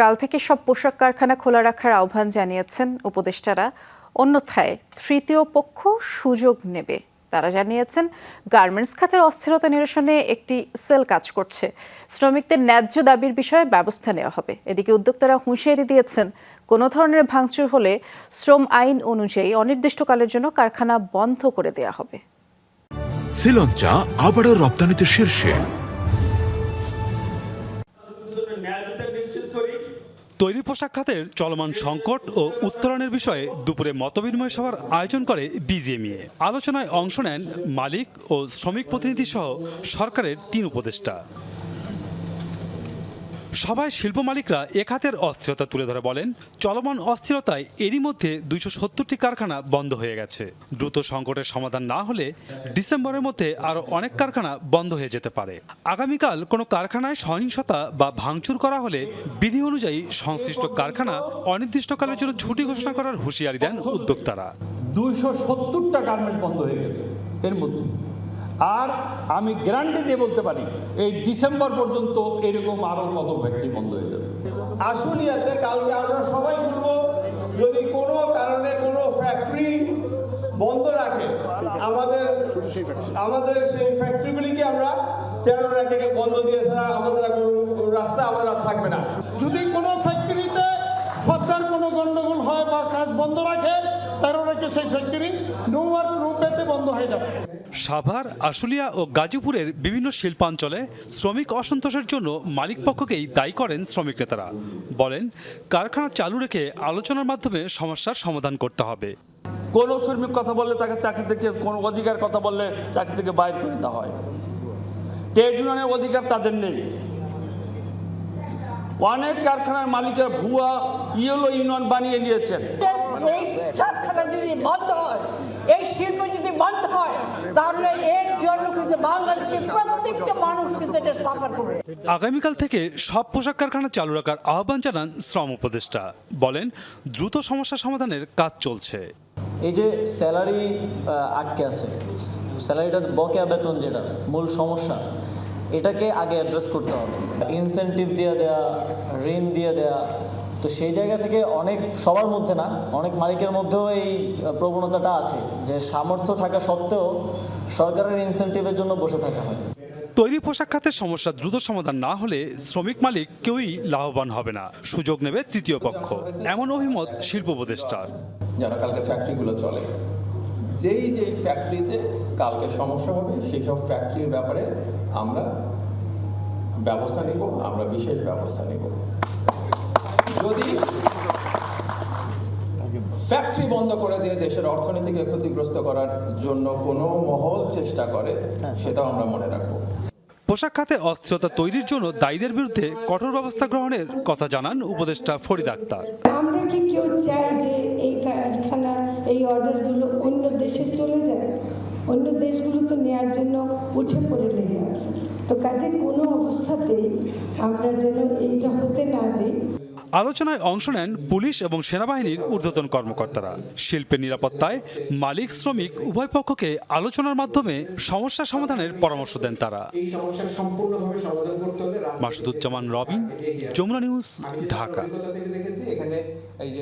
কাল থেকে সব পোশাক কারখানা খোলা রাখার আহ্বান জানিয়েছেন উপদেষ্টারা। অন্যথায় তৃতীয় পক্ষ সুযোগ নেবে, তারা জানিয়েছেন। গার্মেন্টস খাতের অস্থিরতা নিরসনে একটি সেল কাজ করছে। শ্রমিকদের ন্যায্য দাবির বিষয়ে ব্যবস্থা নেওয়া হবে। এদিকে উদ্যোক্তারা হুঁশিয়ারি দিয়েছেন, কোনো ধরনের ভাঙচুর হলে শ্রম আইন অনুযায়ী অনির্দিষ্টকালের জন্য কারখানা বন্ধ করে দেওয়া হবে। শ্রীলঞ্চা আবারও রপ্তানিতে শীর্ষে। তৈরি পোশাক খাতের চলমান সংকট ও উত্তরণের বিষয়ে দুপুরে মতবিনিময় সভার আয়োজন করে বিজিএমইএ আলোচনায় অংশ নেন মালিক ও শ্রমিক প্রতিনিধি সহ সরকারের তিন উপদেষ্টা। সভায় শিল্প মালিকরা এ খাতের অস্থিরতা তুলে ধরে বলেন, চলমান অস্থিরতায় এরই মধ্যে দুইশো সত্তরটি কারখানা বন্ধ হয়ে গেছে। দ্রুত সংকটের সমাধান না হলে ডিসেম্বরের মধ্যে আরও অনেক কারখানা বন্ধ হয়ে যেতে পারে। আগামীকাল কোনো কারখানায় সহিংসতা বা ভাঙচুর করা হলে বিধি অনুযায়ী সংশ্লিষ্ট কারখানা অনির্দিষ্টকালের জন্য ছুটি ঘোষণা করার হুঁশিয়ারি দেন উদ্যোক্তারা। দুইশো সত্তরটা গার্মেন্টস বন্ধ হয়ে গেছে এর মধ্যে। আর আমি গ্যারান্টি দিয়ে বলতে পারি এই ডিসেম্বর পর্যন্ত এরকম আরও কত ফ্যাক্টরি বন্ধ হয়ে যাবে? আশুলিয়াতে কালকে আমরা সবাই বলব যদি কোনো কারণে কোনো ফ্যাক্টরি বন্ধ রাখে আমাদের আমাদের সেই ফ্যাক্টরিগুলিকে আমরা তেরো রেখে বন্ধ দিয়ে ছাড়া আমাদের আর কোনো রাস্তা আমাদের আর থাকবে না। যদি কোনো ফ্যাক্টরিতে সরকার কোনো গন্ডগোল হয় বা কাজ বন্ধ রাখে তেরো রেখে সেই ফ্যাক্টরি নো ওয়ার্ক নো পেতে বন্ধ হয়ে যাবে। সাভার আশুলিয়া ও গাজীপুরের বিভিন্ন শিল্পাঞ্চলে শ্রমিক অসন্তোষের জন্য মালিক পক্ষকেই দায়ী করেন শ্রমিক নেতারা। বলেন কারখানা চালু রেখে আলোচনার মাধ্যমে সমস্যার সমাধান করতে হবে। কোনো শ্রমিক কথা বললে তাকে চাকরি থেকে কোনো অধিকার কথা বললে চাকরি থেকে বাইর করে দেওয়া হয়। ট্রেড ইউনিয়নের অধিকার তাদের নেই। অনেক কারখানার মালিকের ভুয়া ইয়েলো ইউনিয়ন বানিয়ে নিয়েছেন। এই কারখানা যদি বন্ধ তাহলে এর জন্য কিন্তু বাংলাদেশের প্রত্যেকটা মানুষ কিন্তু এটা সাফার করবে। আগামীকাল থেকে সব পোশাক কারখানা চালু রাখার আহ্বান জানান শ্রম উপদেষ্টা। বলেন দ্রুত সমস্যা সমাধানের কাজ চলছে। এই যে স্যালারি আটকে আছে। স্যালারিটার বকেয়া বেতন যেটা মূল সমস্যা। এটাকে আগে অ্যাড্রেস করতে হবে। ইনসেনটিভ দিয়ে দেয়া ঋণ দিয়ে দেয়া তো সেই জায়গা থেকে অনেক সবার মধ্যে না অনেক মালিকের মধ্যেও এই প্রবণতাটা আছে যে সামর্থ্য থাকা সত্ত্বেও সরকারের ইনসেন্টিভের জন্য বসে থাকা হয়। তৈরি পোশাক খাতের সমস্যা দ্রুত সমাধান না হলে শ্রমিক মালিক কেউই লাভবান হবে না। সুযোগ নেবে তৃতীয় পক্ষ। এমন অভিমত শিল্প উপদেষ্টার। যারা কালকে ফ্যাক্টরিগুলো চলে যেই যেই ফ্যাক্টরিতে কালকে সমস্যা হবে সেই সব ফ্যাক্টরির ব্যাপারে আমরা ব্যবস্থা নিব আমরা বিশেষ ব্যবস্থা নিব। যদি ফ্যাক্টরি বন্ধ করে দিয়ে দেশের অর্থনীতিকে ক্ষতিগ্রস্ত করার জন্য কোনো মহল চেষ্টা করে সেটাও আমরা মনে রাখব। পোশাক খাতে অস্থিরতা তৈরির জন্য দায়ীদের বিরুদ্ধে কঠোর ব্যবস্থা গ্রহণের কথা জানান উপদেষ্টা ফরিদ আক্তার। আমরা কি কেউ চাই যে এই কারখানা এই অর্ডারগুলো অন্য দেশে চলে যায় অন্য দেশগুলো তো নেওয়ার জন্য উঠে পড়ে লেগে আছে। তো কাজে কোনো অবস্থাতেই আমরা যেন এইটা হতে না দিই। আলোচনায় অংশ নেন পুলিশ এবং সেনাবাহিনীর ঊর্ধ্বতন কর্মকর্তারা। শিল্পের নিরাপত্তায় মালিক শ্রমিক উভয় পক্ষকে আলোচনার মাধ্যমে সমস্যা সমাধানের পরামর্শ দেন তারা। এই সমস্যার সম্পূর্ণভাবে সমাধান করতে হলে মাসুদুজ্জামান রবিন যমুনা নিউজ ঢাকা।